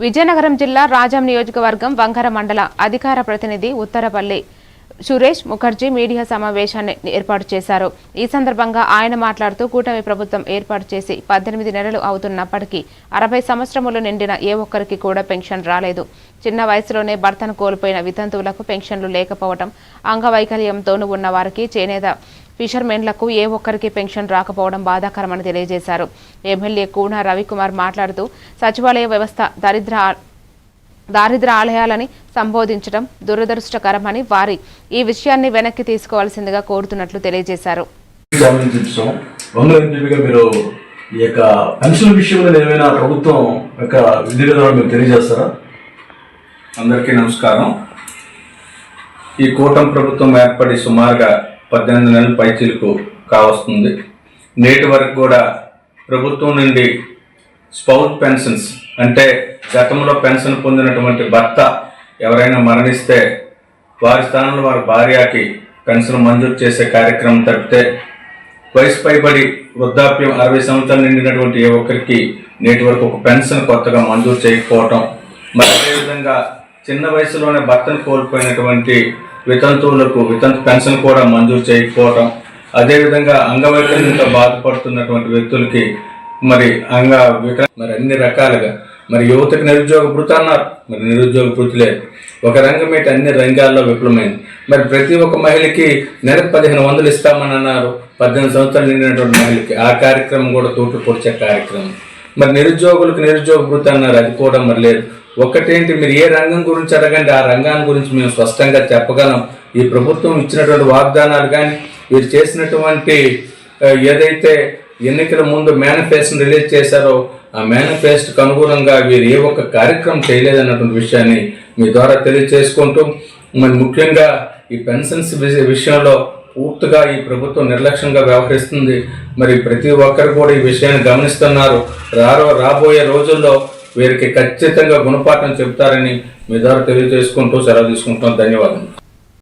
విజయనగరం జిల్లా రాజాం నియోజకవర్గం వంగర మండల అధికార ప్రతినిధి ఉత్తరపల్లి సురేష్ ముఖర్జీ మీడియా సమావేశాన్ని ఏర్పాటు చేశారు. ఈ సందర్భంగా ఆయన మాట్లాడుతూ కూటమి ప్రభుత్వం ఏర్పాటు చేసి పద్దెనిమిది నెలలు అవుతున్నప్పటికీ అరవై సంవత్సరములు నిండిన ఏ ఒక్కరికి కూడా పెన్షన్ రాలేదు. చిన్న వయసులోనే భర్తను కోల్పోయిన వితంతువులకు పెన్షన్లు లేకపోవడం అంగవైకల్యంతోనూ ఉన్న వారికి చేనేత ఫిషర్మెన్లకు ఏ ఒక్కరికి పెన్షన్ రాకపోవడం బాధాకరమని తెలియజేశారు. ఎమ్మెల్యే కూన రవికుమార్ మాట్లాడుతూ సచివాలయ వ్యవస్థ దరిద్ర దారిద్ర ఆలయాలని సంబోధించడం దురదృష్టకరమని వారి ఈ విషయాన్ని వెనక్కి తీసుకోవాల్సిందిగా కోరుతున్నట్లు తెలియజేశారు. ఈ యొక్క పెన్షన్ విషయంలో ఏమైనా ప్రభుత్వం యొక్క విధి విధానం మీరు తెలియజేస్తారా? అందరికీ నమస్కారం. ఈ కూటమి ప్రభుత్వం ఏర్పడి సుమారుగా పద్దెనిమిది నెలల పైచీలకు కావస్తుంది. నేటి వరకు కూడా ప్రభుత్వం నుండి స్పౌట్ పెన్షన్స్ అంటే గతంలో పెన్షన్ పొందినటువంటి భర్త ఎవరైనా మరణిస్తే వారి స్థానంలో వారి భార్యకి పెన్షన్ మంజూరు చేసే కార్యక్రమం తప్పితే వయసు పైబడి వృద్ధాప్యం అరవై సంవత్సరాలు నిండినటువంటి ఏ ఒక్కరికి నేటి వరకు ఒక పెన్షన్ కొత్తగా మంజూరు చేయకపోవటం మరి అదేవిధంగా చిన్న వయసులోనే భర్తను కోల్పోయినటువంటి వితంతువులకు వితంతు పెన్షన్ కూడా మంజూరు చేయకపోవటం అదేవిధంగా అంగవైకల్యంతో బాధపడుతున్నటువంటి వ్యక్తులకి మరి అంగ మరి అన్ని రకాలుగా మరి యువతకు నిరుద్యోగ భృతి అన్నారు. మరి నిరుద్యోగ భృతులే లేదు. ఒక రంగం ఏంటి అన్ని రంగాల్లో విఫలమైంది. మరి ప్రతి ఒక్క మహిళకి నెలకు పదిహేను వందలు ఇస్తామని అన్నారు. పద్దెనిమిది సంవత్సరాలు నిండినటువంటి మహిళకి. ఆ కార్యక్రమం కూడా తోటి పొడిచే కార్యక్రమం. మరి నిరుద్యోగులకు నిరుద్యోగ భృతి అన్నారు. అది కూడా మరి లేదు. ఒక్కటేంటి? మీరు ఏ రంగం గురించి అడగండి ఆ రంగాన్ని గురించి మేము స్పష్టంగా చెప్పగలం. ఈ ప్రభుత్వం ఇచ్చినటువంటి వాగ్దానాలు కానీ వీరు చేసినటువంటి ఏదైతే ఎన్నికల ముందు మేనిఫెస్టో రిలీజ్ చేశారో ఆ మేనిఫెస్టోకి అనుగుణంగా వీరు ఏ ఒక్క కార్యక్రమం చేయలేదన్నటువంటి విషయాన్ని మీ ద్వారా తెలియజేసుకుంటూ మరి ముఖ్యంగా ఈ పెన్షన్స్ విషయంలో పూర్తిగా ఈ ప్రభుత్వం నిర్లక్ష్యంగా వ్యవహరిస్తుంది. మరి ప్రతి ఒక్కరు కూడా ఈ విషయాన్ని గమనిస్తున్నారు. రారో రాబోయే రోజుల్లో వీరికి ఖచ్చితంగా గుణపాఠం చెబుతారని మీ ద్వారా తెలియజేసుకుంటూ సెలవు తీసుకుంటాం ధన్యవాదాలు